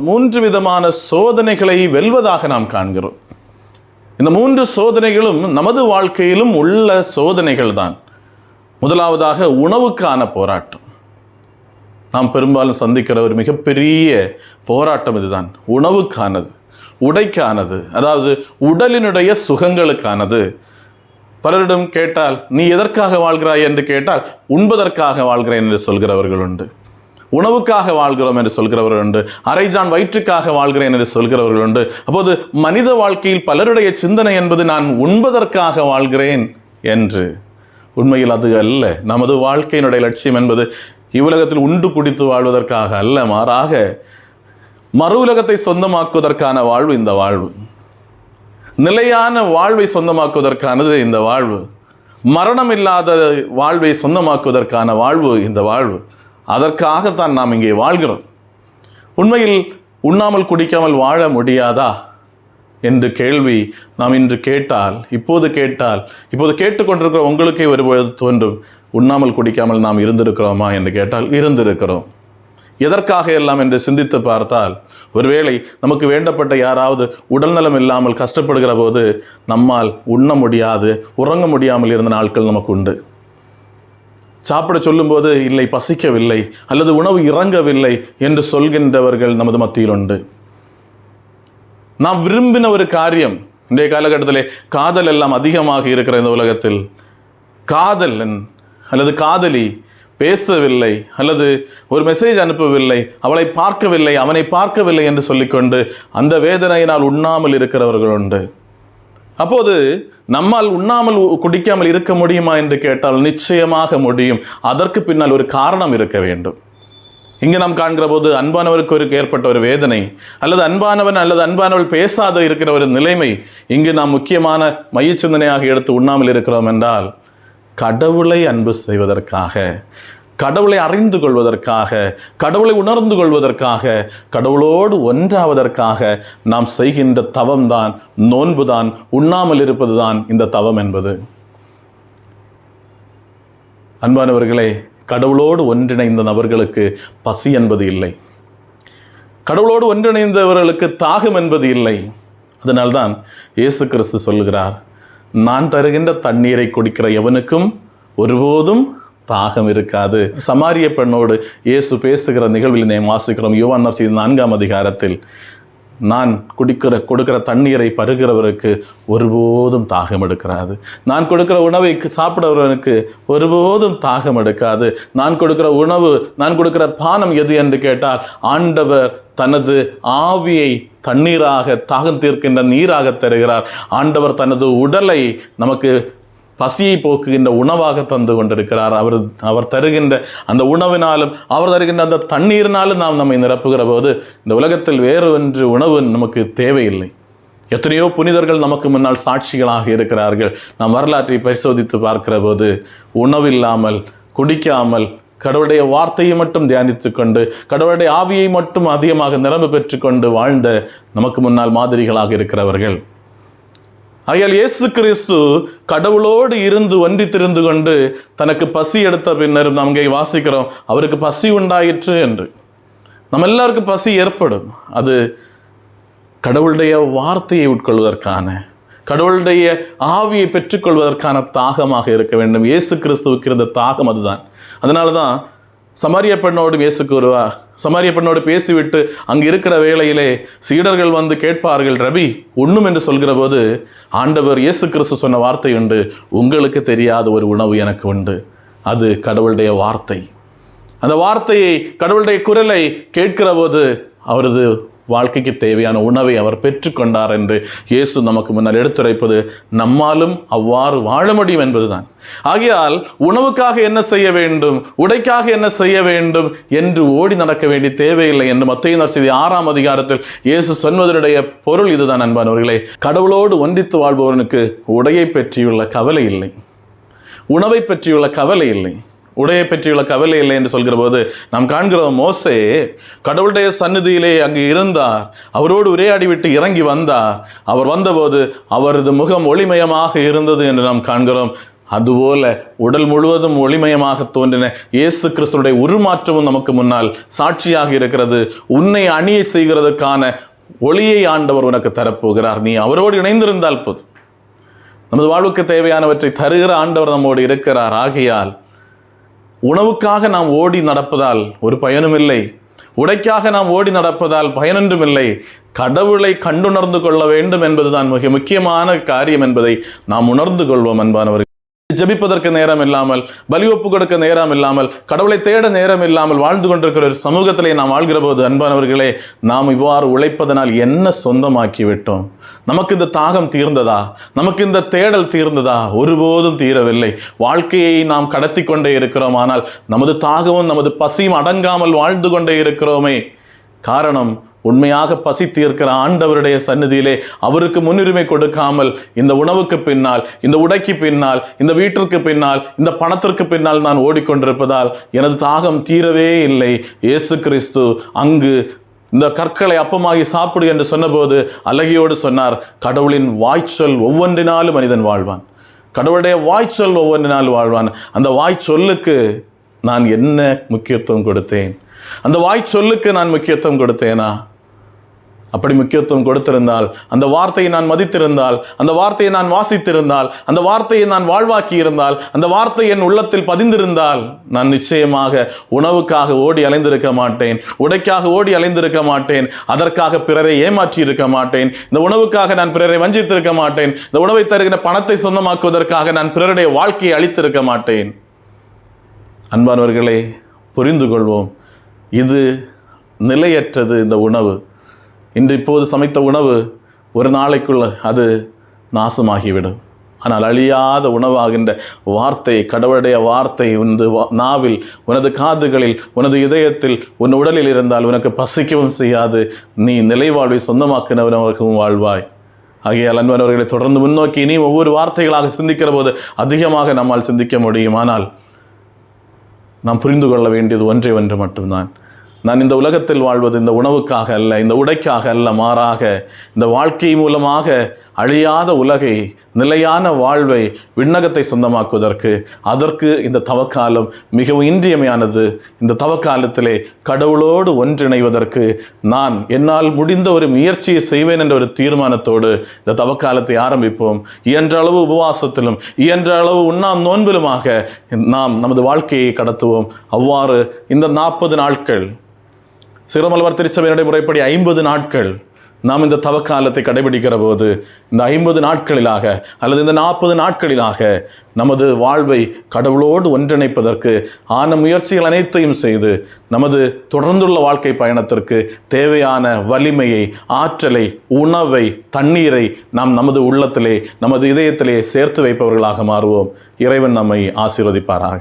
மூன்று விதமான சோதனைகளை வெல்வதாக நாம் காண்கிறோம். இந்த மூன்று சோதனைகளும் நமது வாழ்க்கையிலும் உள்ள சோதனைகள் தான். முதலாவதாக உணவுக்கான போராட்டம். நாம் பெரும்பாலும் சந்திக்கிற ஒரு மிகப்பெரிய போராட்டம் இதுதான். உணவுக்கானது உடைக்கானது அதாவது உடலினுடைய சுகங்களுக்கானது. பலரிடம் கேட்டால் நீ எதற்காக வாழ்கிறாய்? என்று கேட்டால் உண்பதற்காக வாழ்கிறேன் என்று சொல்கிறவர்கள் உண்டு. உணவுக்காக வாழ்கிறோம் என்று சொல்கிறவர்கள் உண்டு. அரைஜான் வயிற்றுக்காக வாழ்கிறேன் என்று சொல்கிறவர்கள் உண்டு. அப்போது மனித வாழ்க்கையில் பலருடைய சிந்தனை என்பது நான் உண்பதற்காக வாழ்கிறேன் என்று. உண்மையில் அது அல்ல. நமது வாழ்க்கையினுடைய லட்சியம் என்பது இவ்வுலகத்தில் உண்டு குடித்து வாழ்வதற்காக அல்ல. மாறாக மறு உலகத்தை சொந்தமாக்குவதற்கான வாழ்வு இந்த வாழ்வு. நிலையான வாழ்வை சொந்தமாக்குவதற்கானது இந்த வாழ்வு. மரணம் இல்லாத வாழ்வை சொந்தமாக்குவதற்கான வாழ்வு இந்த வாழ்வு. அதற்காகத்தான் நாம் இங்கே வாழ்கிறோம். உண்மையில் உண்ணாமல் குடிக்காமல் வாழ முடியாதா? என்று கேள்வி நாம் இன்று கேட்டால் இப்போது கேட்டால் இப்போது கேட்டுக்கொண்டிருக்கிற உங்களுக்கே ஒருபோது தோன்றும் உண்ணாமல் குடிக்காமல் நாம் இருந்திருக்கிறோமா என்று கேட்டால் இருந்திருக்கிறோம். எதற்காக எல்லாம் என்று சிந்தித்து பார்த்தால் ஒருவேளை நமக்கு வேண்டப்பட்ட யாராவது உடல்நலம் இல்லாமல் கஷ்டப்படுகிற போது நம்மால் உண்ண முடியாது உறங்க முடியாமல் இருந்த நாட்கள் நமக்கு உண்டு. சாப்பிட சொல்லும்போது இல்லை பசிக்கவில்லை அல்லது உணவு இறங்கவில்லை என்று சொல்கின்றவர்கள் நமது மத்தியில் உண்டு. நாம் விரும்பின ஒரு காரியம் இன்றைய காலகட்டத்திலே காதல் எல்லாம் அதிகமாக இருக்கிற இந்த உலகத்தில். காதல் அல்லது காதலி பேசவில்லை அல்லது ஒரு மெசேஜ் அனுப்பவில்லை அவளை பார்க்கவில்லை அவனை பார்க்கவில்லை என்று சொல்லிக்கொண்டு அந்த வேதனையினால் உண்ணாமல் இருக்கிறவர்கள் உண்டு. அப்போது நம்மால் உண்ணாமல் குடிக்காமல் இருக்க முடியுமா என்று கேட்டால் நிச்சயமாக முடியும். அதற்கு பின்னால் ஒரு காரணம் இருக்க வேண்டும். இங்கு நாம் காண்கிற போது அன்பானவருக்கு ஒரு ஏற்பட்ட ஒரு வேதனை அல்லது அன்பானவன் அல்லது அன்பானவள் பேசாத இருக்கிற ஒரு நிலைமை இங்கு நாம் முக்கியமான மையச்சிந்தனையாக எடுத்து உண்ணாமல் இருக்கிறோம் என்றால் கடவுளை அன்பு செய்வதற்காக கடவுளை அறிந்து கொள்வதற்காக கடவுளை உணர்ந்து கொள்வதற்காக கடவுளோடு ஒன்றாவதற்காக நாம் செய்கின்ற தவம்தான் நோன்புதான் உண்ணாமல் இருப்பதுதான் இந்த தவம் என்பது. அன்பானவர்களே கடவுளோடு ஒன்றிணைந்த நபர்களுக்கு பசி என்பது இல்லை. கடவுளோடு ஒன்றிணைந்தவர்களுக்கு தாகம் என்பது இல்லை. அதனால்தான் இயேசு கிறிஸ்து சொல்லுகிறார் நான் தருகின்ற தண்ணீரை குடிக்கிற எவனுக்கும் ஒருபோதும் தாகம் இருக்காது. சமாரிய பெண்ணோடு இயேசு பேசுகிற நிகழ்வில் நாம் வாசிக்கிறோம். யுவான் நர்சி நான்காம் அதிகாரத்தில் நான் குடிக்கிற கொடுக்கிற தண்ணீரை பருகிறவருக்கு ஒருபோதும் தாகம் எடுக்கிறாது நான் கொடுக்கிற உணவை சாப்பிடுறவனுக்கு ஒருபோதும் தாகம் எடுக்காது. நான் கொடுக்கிற உணவு நான் கொடுக்கிற பானம் எது என்று கேட்டால் ஆண்டவர் தனது ஆவியை தண்ணீராக தாகம் தீர்க்கின்ற நீராக தருகிறார். ஆண்டவர் தனது உடலை நமக்கு பசியை போக்குகின்ற உணவாக தந்து கொண்டிருக்கிறார். அவர் அவர் தருகின்ற அந்த உணவினாலும் அவர் தருகின்ற அந்த தண்ணீரினாலும் நாம் நம்மை நிரப்புகிற போது இந்த உலகத்தில் வேறு ஒன்று உணவு நமக்கு தேவையில்லை. எத்தனையோ புனிதர்கள் நமக்கு முன்னால் சாட்சிகளாக இருக்கிறார்கள். நாம் வரலாற்றை பரிசோதித்து பார்க்கிற போது உணவில்லாமல் குடிக்காமல் கடவுளுடைய வார்த்தையை மட்டும் தியானித்து கொண்டு கடவுளுடைய ஆவியை மட்டும் அதிகமாக நிரம்ப பெற்றுக்கொண்டு வாழ்ந்த நமக்கு முன்னால் மாதிரிகளாக இருக்கிறவர்கள். ஆகையால் இயேசு கிறிஸ்து கடவுளோடு இருந்து ஒன்றி திருந்து கொண்டு தனக்கு பசி எடுத்த பின்னர் நாம் இங்கே வாசிக்கிறோம் அவருக்கு பசி உண்டாயிற்று என்று. நம்ம எல்லாருக்கும் பசி ஏற்படும். அது கடவுளுடைய வார்த்தையை உட்கொள்வதற்கான கடவுளுடைய ஆவியை பெற்றுக்கொள்வதற்கான தாகமாக இருக்க வேண்டும். இயேசு கிறிஸ்துவுக்கு இருந்த தாகம் அதுதான். அதனால தான் சமாரிய பெண்ணோடும் இயேசுக்கு கூறுவார் சமாரிய பெண்ணோடு பேசிவிட்டு அங்கு இருக்கிற வேளையிலே சீடர்கள் வந்து கேட்பார்கள் ரவி உண்ணும் என்று சொல்கிற போது ஆண்டவர் இயேசு கிறிஸ்து சொன்ன வார்த்தை உண்டு. உங்களுக்கு தெரியாத ஒரு உணவு எனக்கு உண்டு. அது கடவுளுடைய வார்த்தை. அந்த வார்த்தையை கடவுளுடைய குரலை கேட்கிற போது அவரது வாழ்க்கைக்கு தேவையான உணவை அவர் பெற்றுக்கொண்டார் என்று இயேசு நமக்கு முன்னால் எடுத்துரைப்பது நம்மாலும் அவ்வாறு வாழ முடியும் என்பதுதான். ஆகையால் உணவுக்காக என்ன செய்ய வேண்டும் உடைக்காக என்ன செய்ய வேண்டும் என்று ஓடி நடக்க வேண்டிய தேவையில்லை என்று மத்திய செய்தி ஆறாம் அதிகாரத்தில் இயேசு சொன்னதனுடைய பொருள் இதுதான் அன்பானவர்களே. கடவுளோடு ஒன்றித்து வாழ்பவனுக்கு உடையை பற்றியுள்ள கவலை இல்லை. உணவை பற்றியுள்ள கவலை இல்லை. உடையை பற்றியுள்ள கவலை இல்லை என்று சொல்கிற போது நாம் காண்கிறோம் மோசே கடவுளுடைய சந்நிதியிலே அங்கு இருந்தார். அவரோடு உரையாடிவிட்டு இறங்கி வந்தார். அவர் வந்தபோது அவரது முகம் ஒளிமயமாக இருந்தது என்று நாம் காண்கிறோம். அதுபோல உடல் முழுவதும் ஒளிமயமாக தோன்றின இயேசு கிறிஸ்துடைய உருமாற்றமும் நமக்கு முன்னால் சாட்சியாக இருக்கிறது. உன்னை அணியை செய்கிறதுக்கான ஒளியை ஆண்டவர் உனக்கு தரப்போகிறார். நீ அவரோடு இணைந்திருந்தால் போதும். நமது வாழ்வுக்கு தேவையானவற்றை தருகிற ஆண்டவர் நம்மோடு இருக்கிறார். ஆகையால் உணவுக்காக நாம் ஓடி நடப்பதால் ஒரு பயனும் இல்லை உடைக்காக நாம் ஓடி நடப்பதால் பயனென்றும் இல்லை கடவுளை கண்டுணர்ந்து கொள்ள வேண்டும் என்பதுதான் மிக முக்கியமான காரியம் என்பதை நாம் உணர்ந்து கொள்வோம் அன்பானவர்கள். ஜபிப்பதற்கு நேரம் இல்லாமல் பலி ஒப்பு கொடுக்க நேரம் இல்லாமல் கடவுளை தேட நேரம் இல்லாமல் வாழ்ந்து கொண்டிருக்கிற ஒரு சமூகத்திலே நாம் வாழ்கிற போது அன்பானவர்களே நாம் இவ்வாறு உழைப்பதனால் என்ன சொந்தமாக்கி விட்டோம் நமக்கு இந்த தாகம் தீர்ந்ததா? நமக்கு இந்த தேடல் தீர்ந்ததா? ஒருபோதும் தீரவில்லை. வாழ்க்கையை நாம் கடத்தி கொண்டே இருக்கிறோம். ஆனால் நமது தாகமும் நமது பசியும் அடங்காமல் வாழ்ந்து கொண்டே இருக்கிறோமே. காரணம் உண்மையாக பசி தீர்க்கிற ஆண்டவருடைய சன்னதியிலே அவருக்கு முன்னுரிமை கொடுக்காமல் இந்த உணவுக்கு பின்னால் இந்த உடைக்கு பின்னால் இந்த வீட்டிற்கு பின்னால் இந்த பணத்திற்கு பின்னால் நான் ஓடிக்கொண்டிருப்பதால் எனது தாகம் தீரவே இல்லை. இயேசு கிறிஸ்து அங்கு இந்த கற்களை அப்பமாகி சாப்பிடு என்று சொன்னபோது அழகியோடு சொன்னார் கடவுளின் வாய்ச்சொல் ஒவ்வொன்றினாலும் மனிதன் வாழ்வான். கடவுளுடைய வாய்ச்சொல் ஒவ்வொன்றினாலும் வாழ்வான். அந்த வாய்ச்சொல்லுக்கு நான் என்ன முக்கியத்துவம் கொடுத்தேன்? அந்த வாய் சொல்லுக்கு நான் முக்கியத்துவம் கொடுத்தேனா? அப்படி முக்கியத்துவம் கொடுத்திருந்தால் அந்த வார்த்தையை நான் மதித்திருந்தால் அந்த வார்த்தையை நான் வாசித்திருந்தால் அந்த வார்த்தையை நான் வாழ்வாக்கி இருந்தால் அந்த வார்த்தை என் உள்ளத்தில் பதிந்திருந்தால் நான் நிச்சயமாக உணவுக்காக ஓடி அலைந்திருக்க மாட்டேன் உடைக்காக ஓடி அலைந்திருக்க மாட்டேன் அதற்காக பிறரை ஏமாற்றி இருக்க மாட்டேன் இந்த உணவுக்காக நான் பிறரை வஞ்சித்திருக்க மாட்டேன் இந்த உணவை தருகிற பணத்தை சொந்தமாக்குவதற்காக நான் பிறருடைய வாழ்க்கையை அழித்திருக்க மாட்டேன். அன்பானவர்களே புரிந்து கொள்வோம். இது நிலையற்றது இந்த உணவு. இன்று இப்போது சமைத்த உணவு ஒரு நாளைக்குள்ள அது நாசமாகிவிடும். ஆனால் அழியாத உணவாகின்ற வார்த்தை கடவுளுடைய வார்த்தை உனது வா- நாவில் உனது காதுகளில் உனது இதயத்தில் உன் உடலில் இருந்தால் உனக்கு பசிக்கவும் செய்யாது. நீ நிலைவாழ்வை சொந்தமாக்கினவனாகவும் வாழ்வாய். ஆகையால் அன்பனவர்களை தொடர்ந்து முன்னோக்கி இனி ஒவ்வொரு வார்த்தைகளாக சிந்திக்கிற போது அதிகமாக நம்மால் சிந்திக்க முடியும். ஆனால் நாம் புரிந்து கொள்ள வேண்டியது ஒன்றே ஒன்று மட்டும்தான். நான் இந்த உலகத்தில் வாழ்வது இந்த உணவுக்காக அல்ல இந்த உடைக்காக அல்ல மாறாக இந்த வாழ்க்கை மூலமாக அழியாத உலகை நிலையான வாழ்வை விண்ணகத்தை சொந்தமாக்குவதற்கு அதற்கு இந்த தவக்காலம் மிகவும் இன்றியமையானது. இந்த தவக்காலத்திலே கடவுளோடு ஒன்றிணைவதற்கு நான் என்னால் முடிந்த ஒரு முயற்சியை செய்வேன் என்ற ஒரு தீர்மானத்தோடு இந்த தவக்காலத்தை ஆரம்பிப்போம். இயன்ற அளவு உபவாசத்திலும் இயன்ற அளவு உண்ணாம் நோன்பிலுமாக நாம் நமது வாழ்க்கையை கடத்துவோம். அவ்வாறு இந்த நாற்பது நாட்கள் சிறுமலவர் திருச்சபை நடைமுறைப்படி ஐம்பது நாட்கள் நாம் இந்த தவக்காலத்தை கடைபிடிக்கிற போது இந்த ஐம்பது நாட்களிலாக அல்லது இந்த நாற்பது நாட்களிலாக நமது வாழ்வை கடவுளோடு ஒன்றிணைப்பதற்கு ஆன முயற்சிகள் அனைத்தையும் செய்து நமது தொடர்ந்துள்ள வாழ்க்கை பயணத்திற்கு தேவையான வலிமையை ஆற்றலை உணவை தண்ணீரை நாம் நமது உள்ளத்திலே நமது இதயத்திலே சேர்த்து வைப்பவர்களாக மாறுவோம். இறைவன் நம்மை ஆசீர்வதிப்பாராக.